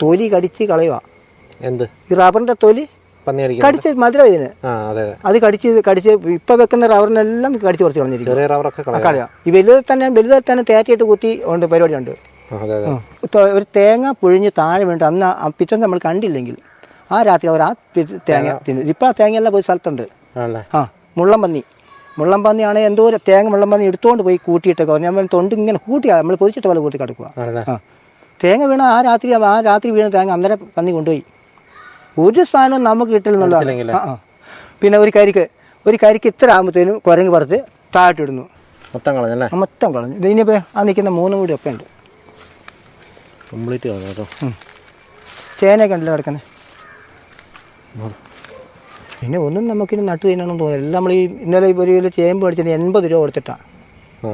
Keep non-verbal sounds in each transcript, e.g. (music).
തൊലി കടിച്ച് കളയുക. എന്ത്? ഈ റബ്ബറിന്റെ തൊലി കടിച്ച് മധുരം ഇതിന്. അതെ കടിച്ച് കടിച്ച് ഇപ്പൊ വെക്കുന്ന റബ്ബറിനെല്ലാം കടിച്ച് കുറച്ച് കളഞ്ഞിരിക്കും. കളയാം. ഈ വലുത് തന്നെ വലുതെ തന്നെ തേറ്റിയിട്ട് കുത്തി ഉണ്ട് പരിപാടിയുണ്ട്. അതെ ഒരു തേങ്ങ പുഴിഞ്ഞ് താഴെ വീണിട്ട് അന്ന് ആ പിറ്റേന്ന് നമ്മൾ കണ്ടില്ലെങ്കിൽ ആ രാത്രി അവർ ആ തേങ്ങ തിന്നു. ഇപ്പൊ ആ തേങ്ങയെല്ലാം പോയി സ്ഥലത്തുണ്ട്. ആ മുള്ളം പന്നി. മുള്ളം പന്നിയാണെങ്കിൽ എന്തോ ഒരു തേങ്ങ മുള്ളം പന്നി എടുത്തുകൊണ്ട് പോയി കൂട്ടിയിട്ടൊക്കെ നമ്മൾ തൊണ്ട് ഇങ്ങനെ കൂട്ടിയാ നമ്മൾ പൊതിച്ചിട്ട് പോലെ കൂട്ടി കിടക്കുക. ആ. തേങ്ങ വീണ ആ രാത്രി ആ രാത്രി വീണ തേങ്ങ അന്നേരം പന്നി കൊണ്ടുപോയി. ഒരു സാധനവും നമുക്ക് കിട്ടില്ലെന്നുള്ളതാണ്. ആ പിന്നെ ഒരു കരിക്ക്. ഒരു കരിക്ക് ഇത്ര ആകുമ്പോഴത്തേനും കുരങ്ങ് പറത്ത് താഴ്ത്തിടുന്നു മൊത്തം കളഞ്ഞല്ലേ? മൊത്തം കളഞ്ഞു. ഇത് ഇനിയിപ്പോൾ ആ നിൽക്കുന്ന മൂന്ന് കൂടി ഒക്കെ ഉണ്ട്. കംപ്ലീറ്റ് കളഞ്ഞു കേട്ടോ. ചേനയൊക്കെ ഉണ്ടല്ലോ കിടക്കുന്നത് പിന്നെ ഒന്നും നമുക്കിനി നട്ട് തിന്നണമെന്ന് തോന്നുന്നില്ല. നമ്മൾ ഈ ഇന്നലെ ഒരു കിലോ ചേമ്പ് മേടിച്ചതിന് എൺപത് രൂപ കൊടുത്തിട്ടാണ്.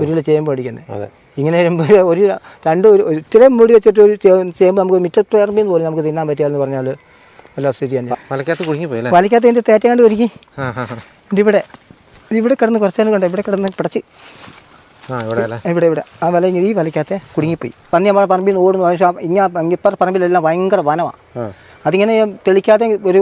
ഒരു കിലോ ചേമ്പ് അടിക്കുന്നത് അതെ. ഇങ്ങനെ വരുമ്പോൾ ഒരു രണ്ട് ഒരു ഇത്രയും മൂടി വെച്ചിട്ട് ഒരു ചേമ്പ് നമുക്ക് മിറ്റത്ത് ഇറമ്പിന്ന് പോലും നമുക്ക് തിന്നാൻ പറ്റിയാന്ന് പറഞ്ഞാൽ നല്ല സ്ഥിതി തന്നെ. മലക്കകത്ത് കുഴിഞ്ഞു പോയി അല്ലേ? വലിക്കകത്ത് ഇതിന്റെ തേറ്റ കണ്ട് ഒരുക്കി ഇവിടെ ഇവിടെ കിടന്ന് കുറച്ച് നേരം കണ്ടോ? ഇവിടെ കിടന്ന് പിടച്ച്. ഇവിടെ ഇവിടെ ആ വല ഈ വലക്കകത്ത് കുടുങ്ങിപ്പോയി. പന്നി നമ്മളെ പറമ്പിൽ ഓടുന്നു. പക്ഷേ ഇങ്ങനെ ഇപ്പം പറമ്പിലെല്ലാം ഭയങ്കര വനമാണ് അതിങ്ങനെ തെളിക്കാതെ ഒരു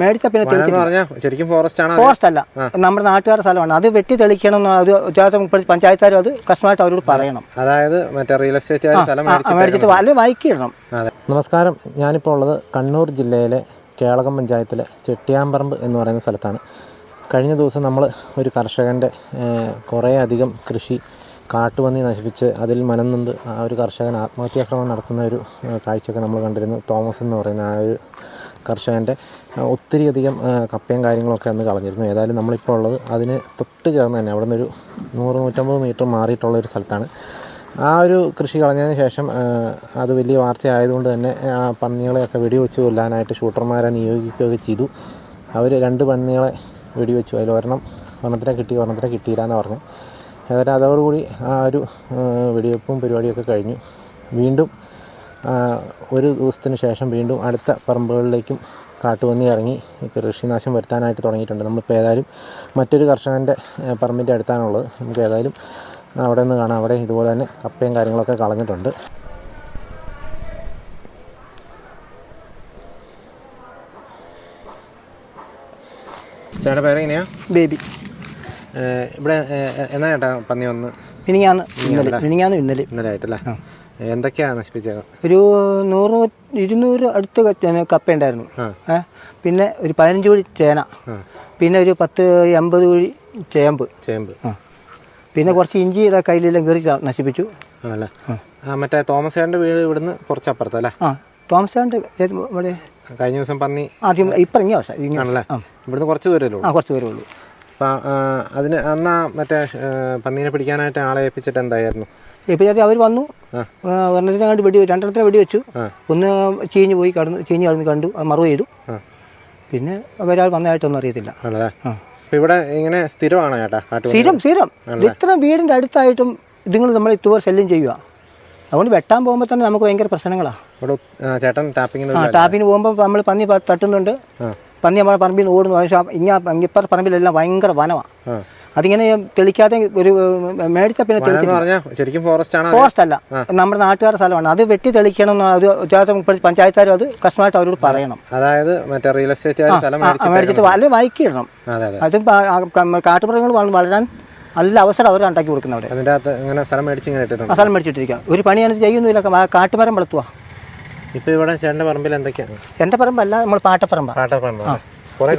മേടിച്ച പിന്നെ ശരിക്കും ഫോറസ്റ്റ് ആണ് ഫോറസ്റ്റ് അല്ല. നമ്മുടെ നാട്ടുകാരുടെ സ്ഥലമാണ്. അത് വെട്ടി തെളിക്കണം എന്ന് ഒരു ഉത്തരവാദിത്തം പഞ്ചായത്തുകാരും അത് കഷ്ടമായിട്ട് അവരോട് പറയണം. അതായത് മറ്റേ റിയൽ എസ്റ്റേറ്റ് മേടിച്ചിട്ട് അല്ലെ വായിക്കിടണം അതെ. നമസ്കാരം. ഞാനിപ്പോൾ ഉള്ളത് കണ്ണൂർ ജില്ലയിലെ കേളകം പഞ്ചായത്തിലെ ചെട്ടിയാമ്പറമ്പ് എന്ന് പറയുന്ന സ്ഥലത്താണ്. കഴിഞ്ഞ ദിവസം നമ്മൾ ഒരു കർഷകന്റെ കുറേ അധികം കൃഷി കാട്ടുപന്നി നശിപ്പിച്ച് അതിൽ മനം ആ ഒരു കർഷകൻ ആത്മഹത്യാ ശ്രമം നടത്തുന്ന ഒരു കാഴ്ചയൊക്കെ നമ്മൾ കണ്ടിരുന്നു. തോമസ് എന്ന് പറയുന്ന ആ ഒരു കർഷകന്റെ ഒത്തിരി ഒത്തിരിയധികം കപ്പയും കാര്യങ്ങളൊക്കെ അന്ന് കളഞ്ഞിരുന്നു. ഏതായാലും നമ്മളിപ്പോൾ ഉള്ളത് അതിന് തൊട്ട് ചേർന്ന് തന്നെ അവിടെ നിന്നൊരു നൂറ് നൂറ്റമ്പത് മീറ്റർ മാറിയിട്ടുള്ള ഒരു സ്ഥലത്താണ്. ആ ഒരു കൃഷി കളഞ്ഞതിന് ശേഷം അത് വലിയ വാർത്തയായതുകൊണ്ട് തന്നെ ആ പന്നികളെയൊക്കെ വെടിവെച്ച് കൊല്ലാനായിട്ട് ഷൂട്ടർമാരെ നിയോഗിക്കുകയൊക്കെ ചെയ്തു. അവർ രണ്ട് പന്നികളെ വെടിവെച്ചു. അതിൽ ഒരെണ്ണം ഒരെണ്ണത്തിനെ കിട്ടി ഒരെണ്ണത്തിനെ കിട്ടിയില്ല എന്ന് പറഞ്ഞു. ഏതായാലും അതോടുകൂടി ആ ഒരു വെടിവെപ്പും പരിപാടിയൊക്കെ കഴിഞ്ഞു. വീണ്ടും ഒരു ദിവസത്തിന് ശേഷം വീണ്ടും അടുത്ത പറമ്പുകളിലേക്കും കാട്ടുപന്നി ഇറങ്ങി കൃഷിനാശം വരുത്താനായിട്ട് തുടങ്ങിയിട്ടുണ്ട്. നമ്മളിപ്പോൾ ഏതായാലും മറ്റൊരു കർഷകന്റെ പറമ്പിന്റെ അടുത്താണുള്ളത്. നമുക്ക് ഏതായാലും അവിടെ നിന്ന് കാണാം. അവിടെ ഇതുപോലെ തന്നെ കപ്പയും കാര്യങ്ങളൊക്കെ കളഞ്ഞിട്ടുണ്ട്. ചേട്ടാ പേരെങ്ങനെയാ? ബേബി. ഇവിടെ എന്നാ ചേട്ടാ പന്നി വന്ന്? മിനിങ്ങാന്ന് ഇന്നലെ മിനിങ്ങാന്ന് ഇന്നലെ. ഇന്നലെ ആയിട്ടല്ലേ എന്തൊക്കെയാണ് നശിപ്പിച്ചത്? ഒരു നൂറ് ഇരുന്നൂറ് അടുത്ത് കപ്പ ഉണ്ടായിരുന്നു. പിന്നെ ഒരു പതിനഞ്ച് കുഴി ചേന. പിന്നെ ഒരു പത്ത് എൺപത് കുഴി ചേമ്പ്. ചേമ്പ്. പിന്നെ കുറച്ച് ഇഞ്ചി ഇതാ കയ്യിലെല്ലാം കയറി നശിപ്പിച്ചു. ആണല്ലേ? മറ്റേ തോമസ് ചേട്ടന്റെ വീട് ഇവിടുന്ന് കുറച്ച് അപ്പുറത്തല്ലേ ആ. തോമസ് ചേട്ടന്റെ ഇവിടെ കഴിഞ്ഞ ദിവസം പന്നി ആദ്യം ഇപ്പം ഇങ്ങനെ ദിവസം ആണല്ലേ? ഇവിടുന്ന് കുറച്ച് ദൂരമല്ലേ ഉള്ളൂ? ആ കുറച്ച് പേരേ ഉള്ളൂ. അപ്പം അതിന് അന്നാ മറ്റേ പന്നീനെ പിടിക്കാനായിട്ട് ആളെ ഏൽപ്പിച്ചിട്ട് എന്തായിരുന്നു? ഏൽപ്പിച്ചിട്ട് അവർ വന്നു. വെടി ഒരെണ്ണത്തിനെ കണ്ട് വെടി രണ്ടെണ്ണത്തിനെ വെടി വെച്ചു. ഒന്ന് ചീഞ്ഞ് പോയി കടന്നു ചീഞ്ഞ് കടന്ന് കണ്ടു അത് മറവ് ചെയ്തു. പിന്നെ ഒരാൾ വന്നതായിട്ടൊന്നും അറിയത്തില്ല. ഇവിടെ ഇങ്ങനെ സ്ഥിരമാണ് ചേട്ടാ സ്ഥിരം സ്ഥിരം. ഇത്ര വീടിന്റെ അടുത്തായിട്ടും ഇതുങ്ങൾ നമ്മൾ ഇതുപോലെ ശല്യം ചെയ്യുക അതുകൊണ്ട് വെട്ടാൻ പോകുമ്പോൾ തന്നെ നമുക്ക് ഭയങ്കര പ്രശ്നങ്ങളാണ് ചേട്ടൻ ടാപ്പിങ്ങിന് ആ ടാപ്പിന് പോകുമ്പോൾ നമ്മൾ പന്നി തട്ടുന്നുണ്ട്. പന്നി നമ്മുടെ പറമ്പിൽ നിന്ന് ഓടുന്നു. പക്ഷേ ഇങ്ങനെ ഇപ്പുറത്തെ പറമ്പിലെല്ലാം ഭയങ്കര വനമാണ് അതിങ്ങനെ തെളിക്കാതെ ഒരു മേടിച്ച പിന്നെ ശരിക്കും ഫോറസ്റ്റ് ആണ്? ഫോറസ്റ്റ് അല്ല. നമ്മുടെ നാട്ടുകാരുടെ സ്ഥലമാണ്. അത് വെട്ടി തെളിക്കണം എന്ന് ഒരു ഉത്തരവാദിത്തം പഞ്ചായത്തുകാരും അത് കഷ്ടമായിട്ട് അവരോട് പറയണം. അതായത് മറ്റേ റിയൽ എസ്റ്റേറ്റ് മേടിച്ചിട്ട് വല്ല വായിക്കിടണം അതെ കാട്ടുമൃഗങ്ങൾ വള- വളരാൻ നല്ല അവസരം അവർ ഉണ്ടാക്കി കൊടുക്കുന്നവിടെ അതിന്റെ അകത്ത് ഇങ്ങനെ സ്ഥലം സ്ഥലം മേടിച്ചിട്ടിരിക്കുക ഒരു പണിയാണ് ചെയ്യുന്നില്ല കാട്ടുമരം വളർത്തുക ഇപ്പം ഇവിടെ ചേട്ടന്റെ പറമ്പിൽ എന്തൊക്കെയാണ് എന്റെ പറമ്പല്ല നമ്മൾ പാട്ടപ്പറമ്പ. പാട്ടപ്പറമ്പ ആ. കുറേ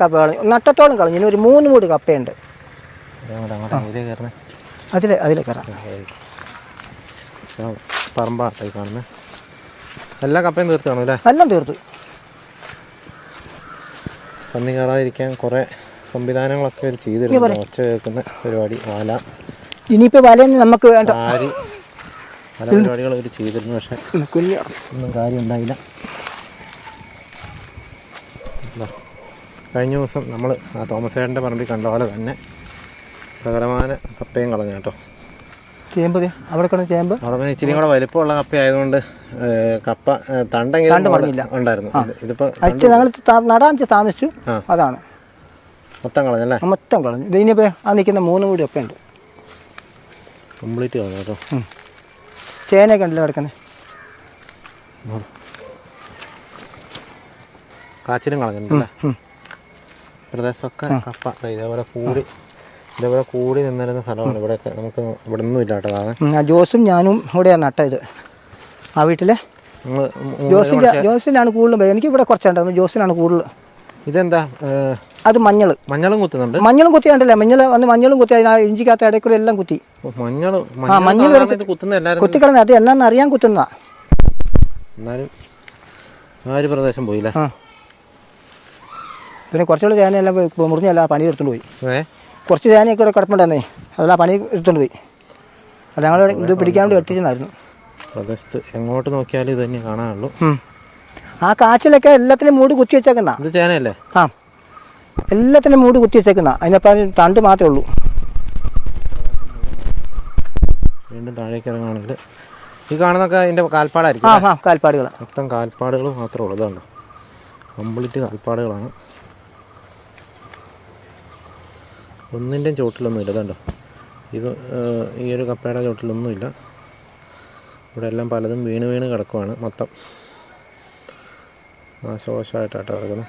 കപ്പ കളഞ്ഞു. നട്ടത്തോളം കളഞ്ഞു. ഇനി ഒരു മൂന്ന് മൂട് കപ്പയുണ്ട്. അതിലേ അതിലെ കയറാം. പറമ്പാട്ടായി കാണുന്നത് എല്ലാ കപ്പയും തീർത്ത് കാണും അല്ലേ? എല്ലാം തീർത്തു. പന്നി കയറാതിരിക്കാൻ കുറേ സംവിധാനങ്ങളൊക്കെ ചെയ്തിരുന്നു ഒച്ച കേൾക്കുന്ന പരിപാടി വാല. ഇനിയിപ്പോൾ വല നമുക്ക് വേണ്ട പല പരിപാടികൾ അവർ ചെയ്തിരുന്നു പക്ഷെ ഒന്നും കാര്യം ഉണ്ടായില്ല കഴിഞ്ഞ ദിവസം നമ്മൾ ആ തോമസ് ഏട്ടന്റെ പറമ്പിൽ കണ്ട പോലെ തന്നെ സകലമാന കപ്പയും കളഞ്ഞു കേട്ടോ. ചേമ്പ് അവിടെ ചേമ്പ്? അവിടെ ഇച്ചിരി കൂടെ വലിപ്പമുള്ള കപ്പ ആയതുകൊണ്ട് കപ്പ തണ്ടെങ്കിൽ തണ്ടെങ്കിലും ഉണ്ടായിരുന്നു. ഇത് ഇതിപ്പോൾ അച്ഛ ഞങ്ങൾ നടാൻ താമസിച്ചു. അതാണ്. മൊത്തം കളഞ്ഞല്ലേ മൊത്തം കളഞ്ഞു. ഇതിനിപ്പോ ആ നിൽക്കുന്ന മൂന്ന് കൂടി ഉണ്ട്. കംപ്ലീറ്റ് കളഞ്ഞു കേട്ടോ. ചേനയൊക്കെ ഉണ്ടല്ലോ കിടക്കുന്നത് കാച്ചിലും കളഞ്ഞിട്ടുണ്ടല്ലേ പ്രദേശമൊക്കെ കപ്പ. ഇതേപോലെ കൂടി ഇതേപോലെ കൂടി നിന്നിരുന്ന സ്ഥലമാണ്. ഇവിടെയൊക്കെ നമുക്ക് ഇവിടെ ഒന്നും ഇല്ല കേട്ടോ ജോസും ഞാനും ഇവിടെയാണ് നട്ടത്. ആ വീട്ടിലെ? ജോസിന്റെ ജോസിനാണ് കൂടുതലും എനിക്ക് ഇവിടെ കുറച്ചുണ്ടായിരുന്നു ജോസിനാണ് കൂടുതൽ. ഇതെന്താ അത് മഞ്ഞൾ മഞ്ഞളും കുത്തുന്നുണ്ട്? മഞ്ഞളും കുത്തി കണ്ടല്ലേ? മഞ്ഞൾ വന്ന് മഞ്ഞളും കുത്തി അതിനാ ആ ഇഞ്ചിക്കകത്ത് ഇടയ്ക്കൂടെ എല്ലാം കുത്തി. മഞ്ഞൾ കുത്തുന്ന കുത്തിക്കിടന്ന് അത് എന്നാന്ന് അറിയാൻ കുത്തുന്നതാ. എന്നാലും ആ ഒരു പ്രദേശം പോയില്ലേ? ആ. പിന്നെ കുറച്ചുകൂടെ ചേനയെല്ലാം മുറിഞ്ഞല്ല പണി എടുത്തുകൊണ്ട് പോയി. കുറച്ച് ചേനയൊക്കെ ഇവിടെ കിടപ്പുണ്ടെന്നേ അതെല്ലാം പണി എടുത്തുകൊണ്ട് പോയി. അത് ഞങ്ങൾ ഇത് പിടിക്കാൻ വേണ്ടി വെട്ടിയിരുന്നായിരുന്നു പ്രദേശത്ത് എങ്ങോട്ട് നോക്കിയാലും ഇത് തന്നെ കാണാനുള്ളൂ. ആ കാച്ചിലൊക്കെ എല്ലാത്തിനും മൂടി കുത്തി വെച്ചേക്കുന്ന ഇത് ചേനയല്ലേ? ആ. എല്ലാത്തിനും മൂടി കുത്തി വെച്ചേക്കുന്ന. അതിനപ്പം തണ്ട് മാത്രമേ ഉള്ളൂ. വീണ്ടും താഴേക്ക് ഇറങ്ങുകയാണെങ്കിൽ ഈ കാണുന്നൊക്കെ അതിന്റെ ആ കാൽപ്പാടായിരിക്കും ആ കാൽപ്പാടുകൾ മൊത്തം കാൽപ്പാടുകൾ മാത്രമേ ഉള്ളൂ. ഇതുണ്ട്? കംപ്ലീറ്റ് കാൽപ്പാടുകളാണ്. ഒന്നിന്റെയും ചോട്ടിലൊന്നുമില്ല ഇതുണ്ടോ? ഇത് ഈ ഒരു കപ്പയുടെ ചോട്ടിലൊന്നുമില്ല ഇവിടെ എല്ലാം പലതും വീണ് വീണ് കിടക്കുവാണ് മൊത്തം. നാശകോശമായിട്ടാട്ടോ കിടക്കുന്നത്.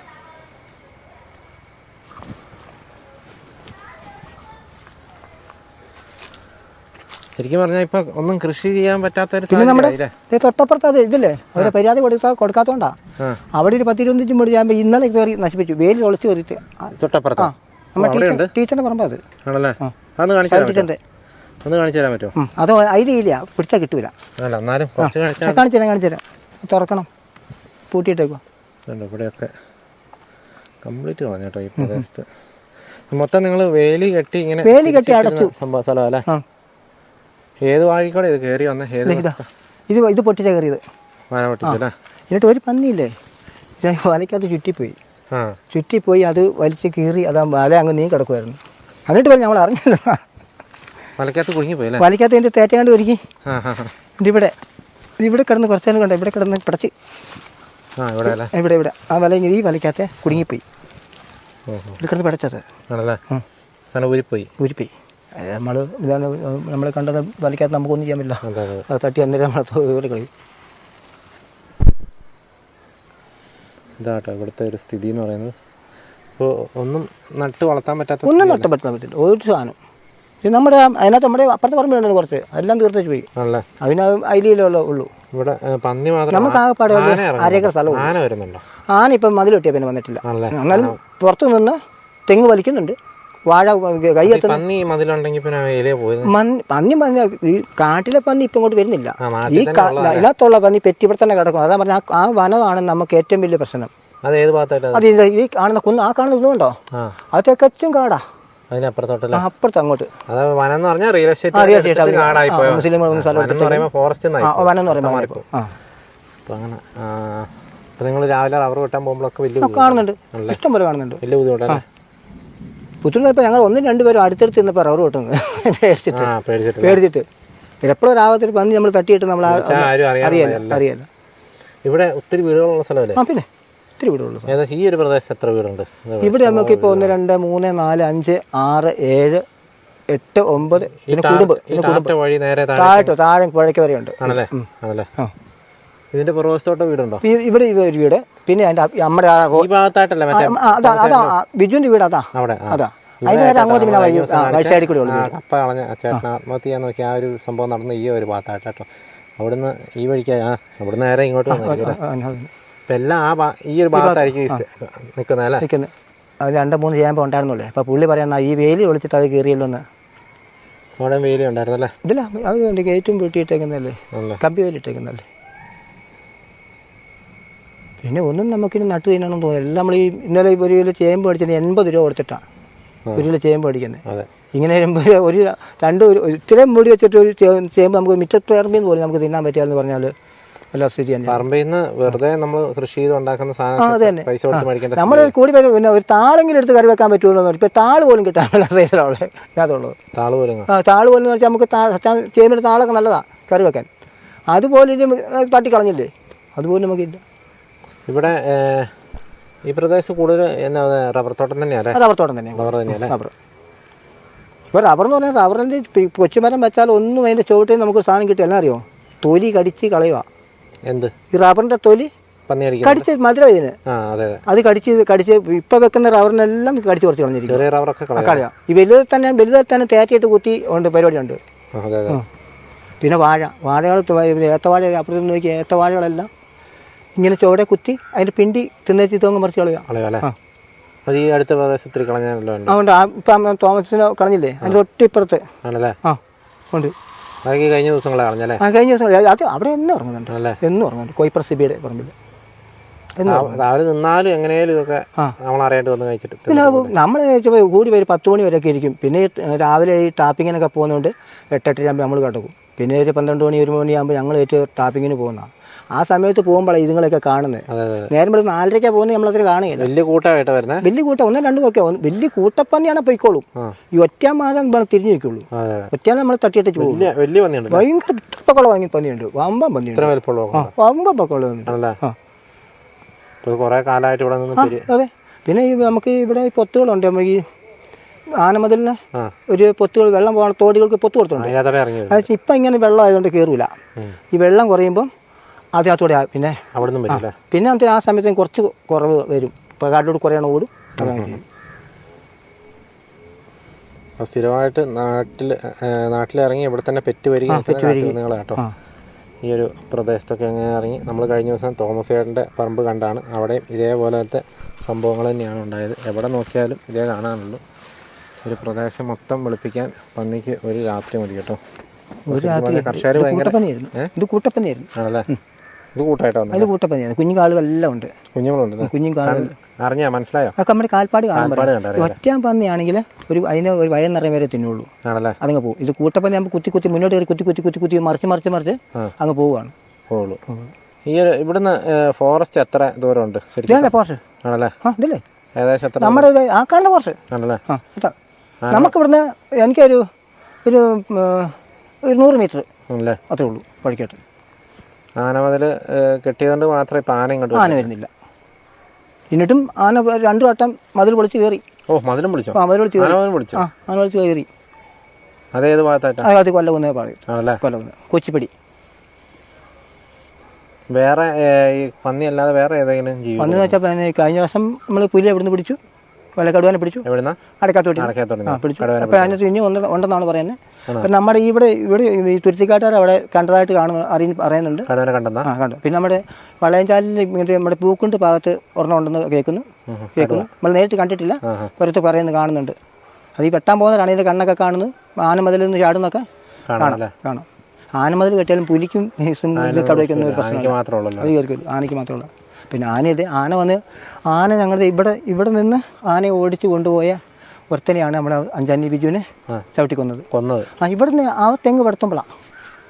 ശരിക്കും പറഞ്ഞാൽ ഇപ്പൊ ഒന്നും കൃഷി ചെയ്യാൻ പറ്റാത്ത ഒരു പിന്നെ നമ്മുടെ തൊട്ടപ്പുറത്ത് അത് ഇതില്ലേ? അവരെ പരാതി കൊടുത്താൽ കൊടുക്കാത്തോണ്ടാ. അവിടെ ഒരു പത്തിരുപത്തഞ്ചും മുടി ചെയ്യാൻ ഇന്നലെ കയറി നശിപ്പിച്ചു. വേര് തുളച്ച് കയറിയിട്ട് ആ, തൊട്ടപ്പുറത്താ? നമ്മുടെ അവിടെ ടീച്ചർ ടീച്ചറിന്റെ പറമ്പാ അത്. ആണല്ലേ? ടീച്ചറിന്റെ. ഒന്ന് കാണിച്ചു തരാൻ പറ്റുമോ? അത് ഇല്ല. പിടിച്ചാൽ കിട്ടൂല. അല്ല എന്നാലും കാണിച്ചു തരാം കാണിച്ചു തരാം. തുറക്കണം. പൂട്ടിയിട്ടേക്കോ. ഇവിടെയൊക്കെ കംപ്ലീറ്റ് കളഞ്ഞു കേട്ടോ ഈ പ്രദേശത്ത്. മൊത്തം നിങ്ങൾ വേലി കെട്ടി ഇങ്ങനെ വേലി കെട്ടി അടച്ചു. സംഭവ സ്ഥലം അല്ലേ? ഏത് വാഴിക്കോടെ ഇത് കയറി വന്ന ഏത് ഇത്. ഇത് പൊട്ടിച്ചാ കയറിയത് മന പൊട്ടിച്ചല്ലേ? എന്നിട്ട് ഒരു പന്നിയില്ലേ? വലയ്ക്കകത്ത് ചുറ്റിപ്പോയി. ചുറ്റിപ്പോയി അത് വലിച്ച് കീറി അത് വല അങ്ങ് നീ കിടക്കുമായിരുന്നു എന്നിട്ട് പോലും നമ്മൾ അറിഞ്ഞില്ല വലയ്ക്കകത്ത് കുടുങ്ങിപ്പോയി വലയ്ക്കകത്ത് എന്റെ തേറ്റാണ്ട് ഒരുക്കി ആ. ഇവിടെ ഇവിടെ കിടന്ന് കുറച്ച് നേരം കണ്ട? ഇവിടെ കിടന്ന് പിടച്ച്. ഇവിടെ ഇവിടെ ആ വല ഈ വലയ്ക്കകത്തെ കുടുങ്ങിപ്പോയി. ഇവിടെ കിടന്ന് പിടച്ചത്. ഊരിപ്പോയി. ഊരിപ്പോയി. നമ്മൾ ഇതാണ് നമ്മൾ കണ്ടത് വലിക്കാത്ത നമുക്കൊന്നും ചെയ്യാൻ പറ്റില്ല. അതെ തട്ടി അന്നേരം നമ്മളെ തോൽ കളി ഇതാട്ടോ ഇവിടുത്തെ ഒരു സ്ഥിതി എന്ന് പറയുന്നത്. ഇപ്പോൾ ഒന്നും നട്ട് വളർത്താൻ പറ്റാത്ത ഒന്നും നട്ട് പറ്റാൻ പറ്റില്ല. ഒരു സാധനം. നമ്മുടെ അതിനകത്ത് നമ്മുടെ അപ്പുറത്തെ പറമ്പിലുണ്ട് കുറച്ച്. എല്ലാം തീർത്തേച്ച് പോയി. അതിന് അതിലുള്ള ഉള്ളൂ ഇവിടെ പന്നി മാത്രം നമുക്ക് ആകെപ്പാടെ? അരേക്കർ സ്ഥലം ആന വരുന്നുണ്ടോ? ആന ഇപ്പം മതിലൊട്ടിയാൽ പിന്നെ വന്നിട്ടില്ല. എന്നാലും പുറത്ത് നിന്ന് തെങ്ങ് വലിക്കുന്നുണ്ട്. വാഴ കൈ ഈ എത്തുന്ന പന്നി മതിലുണ്ടെങ്കിൽ പിന്നെ വേലയെ പോയി പന്നി പന്നി ഈ കാട്ടിലെ പന്നി ഇപ്പം ഇങ്ങോട്ട് വരുന്നില്ല. ഈ? ഇതിനകത്തുള്ള പന്നി പെറ്റി ഇവിടെ തന്നെ കിടക്കും അതാ പറഞ്ഞ ആ വനമാണ് നമുക്ക് ഏറ്റവും വലിയ പ്രശ്നം. അത് ഏത് ഭാഗത്തായിട്ട്? അത് ഈ കാണുന്ന കുന്ന് ആ കാണുന്ന കുന്നുണ്ടോ അതൊക്കെ അത് തെക്കച്ചും കാടാ. അതിനപ്പുറത്തോട്ടല്ലേ? അപ്പുറത്ത് അങ്ങോട്ട്. അത് വനം എന്ന് പറഞ്ഞാൽ റിയൽ എസ്റ്റേറ്റ് കാടായി പോയോ? മുസ്ലിം ഫോറസ്റ്റ് വനം എന്ന് പറയുമ്പോൾ അങ്ങനെ നിങ്ങൾ രാവിലെ റബ്ബർ വെട്ടാൻ പോകുമ്പോഴൊക്കെ വലിയ ബുദ്ധിമുട്ടാണ്. കാണുന്നുണ്ട്? ഇഷ്ടം പോലെ കാണുന്നുണ്ട്. വലിയ ബുദ്ധിമുട്ടല്ലേ? പുത്തൂർ ഇപ്പോൾ ഞങ്ങൾ ഒന്നും രണ്ടുപേരും അടുത്തടുത്ത് നിന്നപ്പോൾ റവർ കിട്ടുന്നത് പേടിച്ചിട്ട്. പേടിച്ചിട്ട്. എപ്പോഴും രാവത്തിൽ പന്നി നമ്മൾ തട്ടിയിട്ട് നമ്മൾ അറിയാല്ല ഇവിടെ ഒത്തിരി വീടുകളുള്ള സ്ഥലമല്ലേ? ആ പിന്നെ. ഒത്തിരി വീടുകളുള്ള ഈ ഒരു പ്രദേശത്ത് എത്ര വീടുണ്ട്? ഇവിടെ നമുക്ക് നമുക്കിപ്പോൾ ഒന്ന് രണ്ട് മൂന്ന് നാല് അഞ്ച് ആറ് ഏഴ് എട്ട് ഒമ്പത് പിന്നെ കുടുംബം താഴെ താഴെ പുഴയ്ക്ക് വരെയുണ്ട്. ആണല്ലേ? ആണല്ലേ? ആ. ഇതിന്റെ പുറവശത്തോട്ട് വീടുണ്ടോ? ഇവിടെ ഒരു വീട്. പിന്നെ അപ്പ- നമ്മുടെ അതാ ബിജുവിന്റെ വീട് അതാ. അവിടെ അതാ. അതിന് നേരെ അങ്ങോട്ട് പിന്നെ നമ്മൾ വഴി കഴിഞ്ഞ ദിവസം ആ, കാണിച്ച- വഴിസൈഡിൽ കൂടി കപ്പ കളഞ്ഞ ചേട്ടൻ ആത്മഹത്യ ചെയ്യാൻ നോക്കി ആ ഒരു സംഭവം നടന്ന ഈ ഒരു ഭാഗത്തായിട്ടോ അവിടുന്ന് ഈ വഴിക്ക് ആ അവിടുന്ന് നേരെ ഇങ്ങോട്ട് ഇപ്പം എല്ലാം ആ ഈ ഒരു ഭാഗത്തായിരിക്കും നിൽക്കുന്നത് അല്ലേ? നിൽക്കുന്നത്. അത് രണ്ട് മൂന്ന് ചേമ്പ് ഉണ്ടായിരുന്നുള്ളേ. അപ്പോൾ പുള്ളി പറയുന്ന ഈ വേലി ഒളിച്ചിട്ട് അത് കയറിയല്ലോ എന്ന്. അവിടെ വേലി ഉണ്ടായിരുന്നല്ലേ? ഇതില്ല അത് ഉണ്ട് ഗേറ്റും പൂട്ടിയിട്ടേക്കുന്നല്ലേ കമ്പി കമ്പി വേലിട്ടേക്കുന്നല്ലേ പിന്നെ ഒന്നും നമുക്കിനി നട്ട് തിന്നണം തോന്നുന്നു എല്ലാം നമ്മൾ ഈ ഇന്നലെ ഒരു കിലോ ചേമ്പ് അടിച്ചത് എൺപത് രൂപ കൊടുത്തിട്ടാണ് ഒരു കിലോ ചേമ്പ് അടിക്കുന്നത് ഇങ്ങനെ എൺപത് രൂപ ഒരു രണ്ട് ഒരു ഇത്രയും മുടി വെച്ചിട്ട് ഒരു ചേമ്പ് നമുക്ക് മുറ്റത്ത് ഇറമ്പിന്ന് പോലും നമുക്ക് തിന്നാൻ പറ്റിയാന്ന് പറഞ്ഞാൽ വല്ല സ്ഥിതി പറമ്പിൽ വെറുതെ നമ്മൾ കൃഷി ചെയ്ത് ഉണ്ടാക്കുന്ന സാധനം. പൈസ കൊടുത്ത് മേടിക്കേണ്ട നമ്മൾ കൂടി പിന്നെ ഒരു താളെങ്കിലും എടുത്ത് കറി വെക്കാൻ പറ്റുള്ളൂ ഇപ്പൊ താൾ പോലും അതിനകത്തുള്ളത് (laughs) താൾ പോലും ആ. താൾ പോലും എന്ന് വെച്ചാൽ നമുക്ക് ചേമ്പിന്റെ താളൊക്കെ നല്ലതാണ് കറി വെക്കാൻ. അതുപോലെ തട്ടിക്കളഞ്ഞില്ലേ? അതുപോലും നമുക്കില്ല ഇവിടെ ഈ പ്രദേശം കൂടുതൽ എന്നാ റബ്ബർ തോട്ടം തന്നെയാണ് റബ്ബർ തോട്ടം തന്നെയാണ് റബ്ബർ തന്നെയാണ് റബ്ബർ. ഇപ്പോൾ റബ്ബർ എന്ന് പറഞ്ഞാൽ റബ്ബറിന്റെ കൊച്ചുമരം വെച്ചാൽ ഒന്നും അതിന്റെ ചുവട്ടിൽ നമുക്ക് സാധനം കിട്ടും എല്ലാം അറിയോ? തൊലി കടിച്ച് കളയുക. എന്ത്? ഈ റബ്ബറിന്റെ തൊലി കടിച്ച് മധുരം ഇതിന്. അതെ കടിച്ച് കടിച്ച് ഇപ്പൊ വെക്കുന്ന റബ്ബറിനെല്ലാം കടിച്ച് കുറച്ച് കളഞ്ഞിരിക്കും. കളയാം. ഈ വലുതിൽ തന്നെ വലുതിൽ തന്നെ തേറ്റിയിട്ട് കുത്തി ഉണ്ട് പരിപാടിയുണ്ട്. പിന്നെ വാഴ. വാഴകൾ ഏത്തവാഴ അപ്പുറത്ത് നോക്കി ഏത്തവാഴകളെല്ലാം ഇങ്ങനെ ചോടെ കുത്തി അതിന്റെ പിണ്ടി തിന്നേച്ചി തോങ്ങ് മറിച്ച് കളയുക. കളയാം അല്ലേ? ആ. അത് ഈ അടുത്ത പ്രദേശത്തിൽ കളഞ്ഞാലോ ഉണ്ട് ആ ഇപ്പം തോമസിനെ കളഞ്ഞില്ലേ? അതിന്റെ ഒട്ടിപ്പുറത്ത് ആണല്ലേ? ആ ഉണ്ട്. അതൊക്കെ കഴിഞ്ഞ ദിവസങ്ങളെ കളഞ്ഞല്ലേ? ആ കഴിഞ്ഞ ദിവസം അത് അവിടെ എന്നും ഇറങ്ങുന്നുണ്ട്. എന്നും ഇറങ്ങുന്നുണ്ട്. കോയിപ്പർ സിബിയുടെ പറമ്പിൽ. എന്നും നിന്നാലും എങ്ങനെയാലും ഇതൊക്കെ ആ. നമ്മൾ അറിയാണ്ട് വന്ന് കഴിച്ചിട്ട് പിന്നെ നമ്മൾ കൂടി വരും പത്ത് മണി വരെയൊക്കെ ഇരിക്കും. പിന്നെ രാവിലെ ഈ ടാപ്പിങ്ങിനൊക്കെ പോകുന്നതുകൊണ്ട് എട്ടെട്ടരയാകുമ്പോൾ നമ്മൾ കിടക്കും. പിന്നെ ഒരു പന്ത്രണ്ട് മണി ഒരു മണിയാകുമ്പോൾ ഞങ്ങൾ ഏറ്റവും ടാപ്പിങ്ങിന് പോകുന്നതാണ്. ആ സമയത്ത് പോകുമ്പോഴാണ് ഇതുങ്ങളൊക്കെ കാണുന്നത്. നേരം ഇവിടെ നാലരയ്ക്കാണ് പോകുന്നത് നമ്മളതിൽ കാണുകയില്ല. വലിയ കൂട്ടമായിട്ട് വരുന്നത് വലിയ കൂട്ടം ഒന്നും രണ്ടും ഒക്കെ വലിയ കൂട്ടപ്പന്നിയാണ് പൊയ്ക്കോളും. ഈ ഒറ്റ മാസം തിരിഞ്ഞു നിൽക്കുള്ളൂ. അതെ നമ്മൾ തട്ടിയിട്ട് പോകും. ഭയങ്കര ഇട്ടപ്പക്കുള്ള വാങ്ങി പന്നിയുണ്ട്. വമ്പം പന്നിയുണ്ട്. വമ്പം ആ കുറേ കാലമായിട്ട് ഇവിടെ നിന്ന് അതെ. പിന്നെ ഈ നമുക്ക് ഇവിടെ പൊത്തുകളുണ്ട്. നമുക്ക് ഈ ആനമതിലിന് ഒരു പൊത്തുകൾ വെള്ളം പോകണ തോടികൾക്ക് പൊത്ത് കൊടുത്തുണ്ട് ഇപ്പം ഇങ്ങനെ വെള്ളം ആയതുകൊണ്ട് കയറൂല ഈ വെള്ളം കുറയുമ്പം അതിനകത്തൂടെ പിന്നെ അവിടെ നിന്നും വരില്ല പിന്നെ അന്നത്തെ ആ സമയത്ത് കുറച്ച് കുറവ് വരും. ഇപ്പോൾ കുറേ കുറയണ ഓടും. സ്ഥിരമായിട്ട് നാട്ടിൽ നാട്ടിലിറങ്ങി ഇവിടെ തന്നെ പെറ്റ് വരികയും നിങ്ങളെ കേട്ടോ. ഈ ഒരു പ്രദേശത്തൊക്കെ അങ്ങനെ ഇറങ്ങി നമ്മൾ കഴിഞ്ഞ ദിവസം തോമസ് ചേട്ടന്റെ പറമ്പ് കണ്ടാണ്. അവിടെയും ഇതേപോലത്തെ സംഭവങ്ങൾ തന്നെയാണ് ഉണ്ടായത്. എവിടെ നോക്കിയാലും ഇതേ കാണാനുള്ളൂ. ഒരു പ്രദേശം മൊത്തം വെളുപ്പിക്കാൻ പന്നിക്ക് ഒരു രാത്രി മതി കേട്ടോ. ഒരു രാത്രി കർഷകർ ഭയങ്കര ആണല്ലേ? ഇത് കുഞ്ഞു ഉണ്ട്. കുഞ്ഞുങ്ങളുണ്ട് കുഞ്ഞും അറിഞ്ഞാ മനസ്സിലായോ? അതൊക്കെ നമ്മുടെ കാൽപ്പാട് കാണാൻ കാൽപ്പാട് കണ്ടറിയാം. ഒറ്റാൻ പന്നിയാണെങ്കിൽ ഒരു അതിന് ഒരു വയൽ നിറയെ വരെ തിന്നുള്ളൂ. ആണല്ലേ? അതങ്ങ് പോകും ഇത് കൂട്ടപ്പന്നി ആകുമ്പോൾ കുത്തി കുത്തി മുന്നോട്ട് കയറി കുത്തി കുത്തി കുത്തി കുത്തി മറിച്ച് മറിച്ച് മറിച്ച്. അങ്ങ് പോവുകയാണ്. ഈ ഇവിടുന്ന് ഫോറസ്റ്റ് എത്ര ദൂരമുണ്ട് ശരിക്കും? പോർഷ് ആണല്ലേ? ഏകദേശം നമ്മുടെ ആ കാണുന്ന ഫോറസ്റ്റ് ആണല്ലേ? ആ ഇതാ. നമുക്കിവിടുന്ന് എനിക്കൊരു ഒരു ഒരു നൂറ് മീറ്റർ അത്രേ ഉള്ളൂ. വഴിക്കോട്ട് ആന മുതൽ കെട്ടിയതുകൊണ്ട് മാത്രമേ ഇപ്പം ആന ഇങ്ങോട്ട് ആന വരുന്നില്ല. എന്നിട്ടും ആന രണ്ടു വട്ടം മതിൽ പൊളിച്ച് കയറി. ഓ മതിലും പിടിച്ചോ ആ മതിൽ പൊളിച്ച് ആന കയറി ആ ആന പൊളിച്ച് കയറി. അതേത് ഭാഗത്തായിട്ട്? അത് കൊല്ലകുന്നേ പറയും. ആണല്ലേ? കൊല്ലകുന്ന. കൊച്ചിപ്പടി. വേറെ ഈ പന്നി അല്ലാതെ വേറെ ഏതെങ്കിലും ജീവി വന്നെന്ന് വെച്ചാൽ പിന്നെ കഴിഞ്ഞ വർഷം നമ്മൾ പുലി എവിടുന്ന് പിടിച്ചു? വലക്കടുവാനെ പിടിച്ചു. എവിടുന്ന? അടക്കാത്തോട്ടി അടക്കാത്തോട്ടി ആ പിടിച്ചു. അപ്പോൾ അതിനകത്ത് ഇനി ഉണ്ട് ഉണ്ടെന്നാണ് പറയുന്നത്. അപ്പം നമ്മുടെ ഇവിടെ ഇവിടെ ഈ തുരുത്തിക്കാട്ടുകാർ അവിടെ കണ്ടതായിട്ട് കാണുന്നു അറിയ പറയുന്നുണ്ട്. ആ കണ്ടു. പിന്നെ നമ്മുടെ വളയഞ്ചാലിൽ ഇങ്ങോട്ട് നമ്മുടെ പൂക്കുണ്ട് ഭാഗത്ത് ഒരെണ്ണം ഉണ്ടെന്ന് കേൾക്കുന്നു. കേൾക്കുന്നു. നമ്മൾ നേരിട്ട് കണ്ടിട്ടില്ല. പുറത്ത് പറയുന്നു കാണുന്നുണ്ട്. അത് ഈ വെട്ടാൻ പോകുന്ന ഇതിന്റെ കണ്ണൊക്കെ കാണുന്നു. ആനമതിൽ നിന്ന് ചാടുന്നൊക്കെ കാണാം കാണാം ആനമതിൽ കെട്ടിയാലും പുലിക്കും കടുവയ്ക്കൊന്നും ഒരു പ്രശ്നം ആനയ്ക്ക് മാത്രമേ കയറി ആനയ്ക്ക് മാത്രമുള്ള പിന്നെ ആനയുടെ ആന വന്ന് ആന ഞങ്ങളുടെ ഇവിടെ ഇവിടെ നിന്ന് ആനയെ ഓടിച്ച് കൊണ്ടുപോയ ഒരുത്തനെയാണ് നമ്മുടെ അഞ്ചാനി ബിജുവിനെ. ചവിട്ടിക്കൊന്നത്. കൊന്നത്. ആ ഇവിടുന്ന് ആ തെങ്ങ് പെടുത്തുമ്പോഴാണ്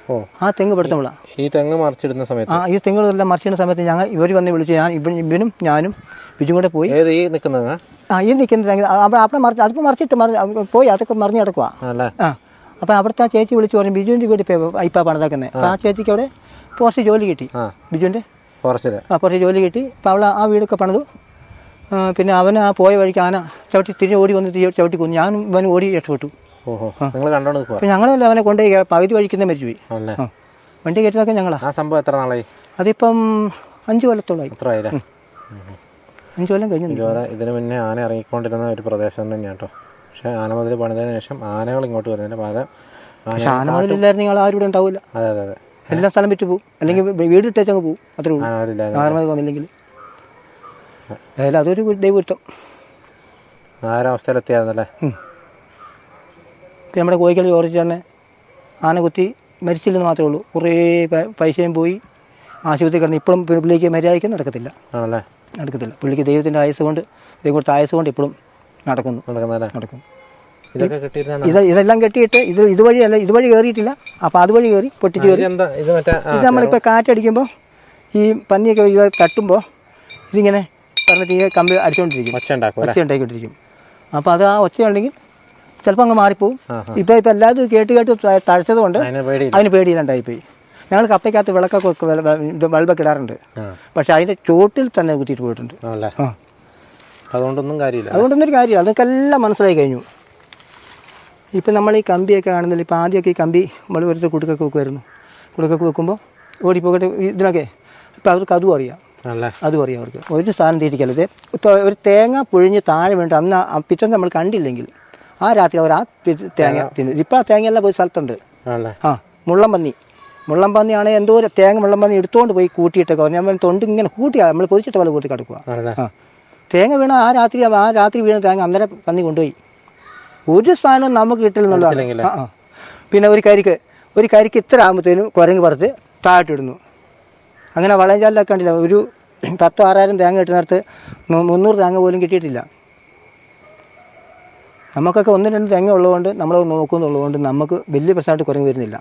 ഓ. ആ തെങ്ങ് പെടുത്തുമ്പോഴാണ് ഈ തെങ്ങ് മറിച്ചിടുന്ന സമയത്ത്? ആ ഈ തെങ്ങുകളെല്ലാം മറിച്ചിടുന്ന സമയത്ത് ഞങ്ങൾ ഇവർ വന്ന് വിളിച്ചു ഞാൻ ഇവൻ ഇവനും ഞാനും ബിജും കൂടെ പോയി. ഏത് ഈ നിൽക്കുന്നത് ആ ഈ നിൽക്കുന്ന തെങ്ങ്. അവിടെ അവിടെ മറിച്ച് അതിപ്പോൾ മറിച്ചിട്ട് മറി പോയി അതൊക്കെ മറിഞ്ഞ് കിടക്കുക ആ അപ്പോൾ അവിടുത്തെ ആ ചേച്ചി വിളിച്ച് പറഞ്ഞു ബിജുവിന്റെ വീട് ഇപ്പം പണിതാക്കുന്നത് അപ്പോൾ ആ. ചേച്ചിക്ക് അവിടെ കുറച്ച് ജോലി കിട്ടി. ബിജുവിന്റെ കുറച്ച് ആ കുറച്ച് ജോലി കിട്ടി. അപ്പോൾ അവൾ ആ വീടൊക്കെ പണിതു. പിന്നെ അവൻ ആ പോയ വഴിക്ക് ആന ചവിട്ടി തിരിഞ്ഞ് ഓടി വന്ന് ചവിട്ടി കൊന്നു ഞാനും ഇവൻ ഓടി രക്ഷപ്പെട്ടു. ഓഹോ. നിങ്ങൾ കണ്ടോണ്ട് നിൽക്കുക അപ്പോൾ ഞങ്ങളല്ല അവനെ കൊണ്ടുപോയി പകുതി വഴിക്കുന്ന മരിച്ചുപോയി. അല്ലേ വണ്ടി കയറ്റുന്നതൊക്കെ ഞങ്ങളാ. ആ സംഭവം എത്ര നാളായി? അതിപ്പം അഞ്ച് കൊല്ലത്തോളമായി എത്ര ആയില്ലേ അഞ്ച് കൊല്ലം കഴിഞ്ഞു. ഇതിന് മുന്നേ ആന ഇറങ്ങിക്കൊണ്ടിരുന്ന ഒരു പ്രദേശം തന്നെയാണ് കേട്ടോ. പക്ഷേ ആന മുതൽ പണിതതിന് ശേഷം ആനകൾ ഇങ്ങോട്ട് വരുന്നതിന് പകരം പക്ഷെ ആന നിങ്ങൾ ആരും ഇവിടെ ഉണ്ടാവില്ല. അതെ അതെ അതെ. എല്ലാ സ്ഥലം വിറ്റ് പോകും അല്ലെങ്കിൽ വീട് ഇട്ടേച്ചങ്ങ് പോകും അത്രേ ഉള്ളൂ. ആനമതി വന്നില്ലെങ്കിൽ. ഏതായാലും അതൊരു ദൈവം ആ ഒരു അവസ്ഥയിലെത്തിയായിരുന്നല്ലേ ഇപ്പം നമ്മുടെ കോഴിക്കൽ ജോർജ് തന്നെ ആന കുത്തി മരിച്ചില്ലെന്ന് മാത്രമേ ഉള്ളൂ. കുറേ പൈസയും പോയി ആശുപത്രി കിടന്ന് ഇപ്പോഴും പുള്ളിക്ക് മര്യാദയ്ക്ക് നടക്കത്തില്ല. ആണല്ലേ? നടക്കത്തില്ല. പുള്ളിക്ക് ദൈവത്തിന്റെ ആയുസ് കൊണ്ട് ദൈവം കൊടുത്ത ആയുസ് കൊണ്ട് ഇപ്പോഴും നടക്കുന്നു. നടക്കുന്നതല്ലേ? നടക്കുന്നു. ഇത് ഇതെല്ലാം കെട്ടിയിട്ട് ഇത് ഇതുവഴിയല്ല ഇതുവഴി കയറിയിട്ടില്ല. അപ്പോൾ അതുവഴി കയറി പൊട്ടിച്ച് കയറി. ഇത് നമ്മളിപ്പോൾ കാറ്റടിക്കുമ്പോൾ ഈ പന്നിയൊക്കെ ഇത് തട്ടുമ്പോൾ ഇതിങ്ങനെ പറഞ്ഞിട്ട് ഈ കമ്പി അടിച്ചുകൊണ്ടിരിക്കും അല്ലേ? ഒച്ച ഉണ്ടാക്കിക്കൊണ്ടിരിക്കും അപ്പോൾ അത് ആ ഒച്ച ഉണ്ടെങ്കിൽ ചിലപ്പോൾ അങ്ങ് മാറിപ്പോവും. ഇപ്പോൾ ഇപ്പോൾ എല്ലാതും കേട്ട് കേട്ട് തഴച്ചത് കൊണ്ട് അതിന് പേടിയില്ല. പോയി ഞങ്ങൾ കപ്പയ്ക്കകത്ത് വിളക്കൊക്കെ ഇത് ബൾബൊക്കെ ഇടാറുണ്ട്. പക്ഷെ അതിന്റെ ചോട്ടിൽ തന്നെ കുത്തിയിട്ട് പോയിട്ടുണ്ട്. അതുകൊണ്ടൊന്നും കാര്യമില്ല. അതുകൊണ്ടൊന്നും കാര്യമില്ല. അതൊക്കെ കാര്യമില്ല അതൊക്കെല്ലാം മനസ്സിലായി കഴിഞ്ഞു. ഇപ്പം നമ്മൾ ഈ കമ്പിയൊക്കെ കാണുന്നില്ല ഇപ്പം ആദ്യമൊക്കെ ഈ കമ്പി നമ്മൾ വെറുതെ കുടുക്കൊക്കെ വെക്കുമായിരുന്നു കുടുക്കൊക്കെ വെക്കുമ്പോൾ ഓടിപ്പോകട്ടെ ഇതിനൊക്കെ. ഇപ്പം അവർക്ക് അതും അറിയാം. അതും അറിയാം അവർക്ക്. ഒരു സാധനം ഇപ്പോൾ ഒരു തേങ്ങ പുഴിഞ്ഞ് താഴെ വേണ്ട അന്ന് ആ പിറ്റേന്ന് നമ്മൾ കണ്ടില്ലെങ്കിൽ ആ രാത്രി അവർ ആ തേങ്ങ തിന്നു. ഇപ്പോൾ ആ തേങ്ങയെല്ലാം പോയി സ്ഥലത്തുണ്ട്. ആ മുള്ളംപന്നി. ആണെങ്കിൽ എന്തോ ഒരു തേങ്ങ മുള്ളംപന്നി എടുത്തുകൊണ്ട് പോയി കൂട്ടിയിട്ടൊക്കെ ഞാൻ തൊണ്ട് ഇങ്ങനെ കൂട്ടിയാൽ നമ്മൾ പൊതിച്ചിട്ട് പോലെ കൂട്ടി കിടക്കുക ആ. തേങ്ങ വീണ ആ രാത്രി ആ രാത്രി വീണ തേങ്ങ അന്നേരം പന്നി കൊണ്ടുപോയി. ഒരു സാധനവും നമുക്ക് കിട്ടില്ലെന്നുള്ളതാണ്. ആ പിന്നെ ഒരു കരിക്ക്. ഒരു കരിക്ക് ഇത്ര ആകുമ്പോഴത്തേനും കുരങ്ങ് പറത്ത് താഴോട്ടിടുന്നു അങ്ങനെ വളയഞ്ചാലിലൊക്കെ കണ്ടില്ല. ഒരു പത്തോ ആറായിരം തേങ്ങ കിട്ടുന്നിടത്ത് മുന്നൂറ് തേങ്ങ പോലും കിട്ടിയിട്ടില്ല. നമുക്കൊക്കെ ഒന്ന് രണ്ട് തേങ്ങ ഉള്ളതുകൊണ്ട് നമ്മൾ നോക്കുന്നുള്ളതുകൊണ്ട് നമുക്ക് വലിയ പ്രശ്നമായിട്ട് കുരങ്ങ് വരുന്നില്ല.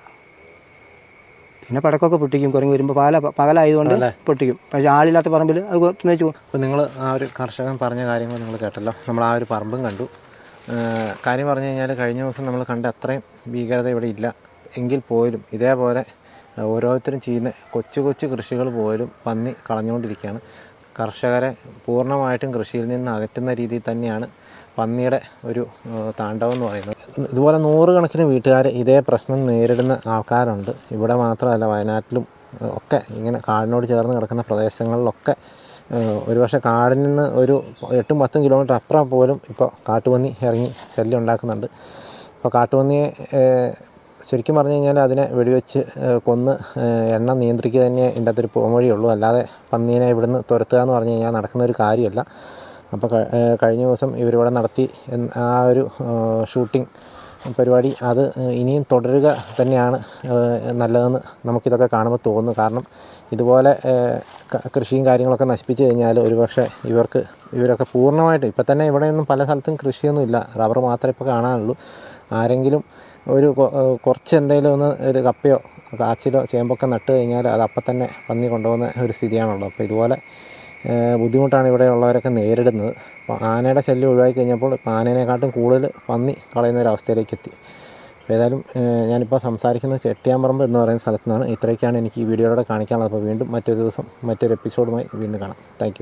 പിന്നെ പടക്കമൊക്കെ പൊട്ടിക്കും. കുരങ്ങ് വരുമ്പോൾ പാല പകലായതുകൊണ്ട് പൊട്ടിക്കും. പക്ഷേ ആളില്ലാത്ത പറമ്പിൽ അത് വെച്ച് പോകും അപ്പോൾ നിങ്ങൾ ആ ഒരു കർഷകൻ പറഞ്ഞ കാര്യങ്ങൾ നിങ്ങൾ കേട്ടല്ലോ. നമ്മൾ ആ ഒരു പറമ്പും കണ്ടു. കാര്യം പറഞ്ഞു കഴിഞ്ഞാൽ കഴിഞ്ഞ ദിവസം നമ്മൾ കണ്ട അത്രയും ഭീകരത ഇവിടെ ഇല്ല. എങ്കിൽ പോലും ഇതേപോലെ ഓരോരുത്തരും ചെയ്യുന്ന കൊച്ചു കൊച്ചു കൃഷികൾ പോലും പന്നി കളഞ്ഞുകൊണ്ടിരിക്കുകയാണ്. കർഷകരെ പൂർണമായിട്ടും കൃഷിയിൽ നിന്ന് അകറ്റുന്ന രീതിയിൽ തന്നെയാണ് പന്നിയുടെ ഒരു താണ്ഡവം എന്ന് പറയുന്നത്. ഇതുപോലെ നൂറുകണക്കിന് വീട്ടുകാർ ഇതേ പ്രശ്നം നേരിടുന്ന ആൾക്കാരുണ്ട്. ഇവിടെ മാത്രമല്ല വയനാട്ടിലും ഒക്കെ ഇങ്ങനെ കാടിനോട് ചേർന്ന് കിടക്കുന്ന പ്രദേശങ്ങളിലൊക്കെ ഒരു ഒരുപക്ഷെ കാടിൽ നിന്ന് ഒരു എട്ടും പത്തും കിലോമീറ്റർ അപ്പുറം പോലും ഇപ്പോൾ കാട്ടുപന്നി ഇറങ്ങി ശല്യം ഉണ്ടാക്കുന്നുണ്ട്. ഇപ്പോൾ കാട്ടുപന്നിയെ ശരിക്കും പറഞ്ഞു കഴിഞ്ഞാൽ അതിനെ വെടിവെച്ച് കൊന്ന് എണ്ണ നിയന്ത്രിക്കുക തന്നെ ഇതിന്റെ അകത്തൊരു പോംവഴിയുള്ളൂ അല്ലാതെ പന്നീനെ ഇവിടുന്ന് തുരത്തുക എന്ന് പറഞ്ഞു കഴിഞ്ഞാൽ നടക്കുന്ന ഒരു കാര്യമല്ല അപ്പോൾ കഴിഞ്ഞ ദിവസം ഇവരിവിടെ നടത്തി ആ ഒരു ഷൂട്ടിംഗ് പരിപാടി അത് ഇനിയും തുടരുക തന്നെയാണ് നല്ലതെന്ന് നമുക്കിതൊക്കെ കാണുമ്പോൾ തോന്നുന്നു. കാരണം ഇതുപോലെ കൃഷിയും കാര്യങ്ങളൊക്കെ നശിപ്പിച്ചു കഴിഞ്ഞാൽ ഒരുപക്ഷെ ഇവർക്ക് ഇവരൊക്കെ പൂർണമായിട്ട് ഇപ്പം തന്നെ ഇവിടെയൊന്നും പല സ്ഥലത്തും കൃഷിയൊന്നും ഇല്ല. റബ്ബർ മാത്രമേ ഇപ്പോൾ കാണാനുള്ളൂ. ആരെങ്കിലും ഒരു കുറച്ച് എന്തെങ്കിലും ഒന്ന് ഒരു കപ്പയോ കാച്ചിലോ ചേമ്പൊക്കെ നട്ട് കഴിഞ്ഞാൽ അത് അപ്പം തന്നെ പന്നി കൊണ്ടുപോകുന്ന ഒരു സ്ഥിതിയാണുള്ളത്. അപ്പോൾ ഇതുപോലെ ബുദ്ധിമുട്ടാണ് ഇവിടെ ഉള്ളവരൊക്കെ നേരിടുന്നത്. അപ്പോൾ ആനയുടെ ശല്യം ഒഴിവാക്കി കഴിഞ്ഞപ്പോൾ ഇപ്പോൾ ആനേനെക്കാട്ടും കൂടുതൽ പന്നി കളയുന്ന ഒരു അവസ്ഥയിലേക്ക് എത്തി. അപ്പോൾ ഏതായാലും ഞാനിപ്പോൾ സംസാരിക്കുന്നത് ചെട്ടിയാമ്പറമ്പ് എന്ന് പറയുന്ന സ്ഥലത്തു നിന്നാണ്. ഇത്രയൊക്കെയാണ് എനിക്ക് ഈ വീഡിയോയിലൂടെ കാണിക്കാനുള്ളത്. അപ്പോൾ വീണ്ടും മറ്റൊരു ദിവസം മറ്റൊരു എപ്പിസോഡുമായി വീണ്ടും കാണാം. താങ്ക്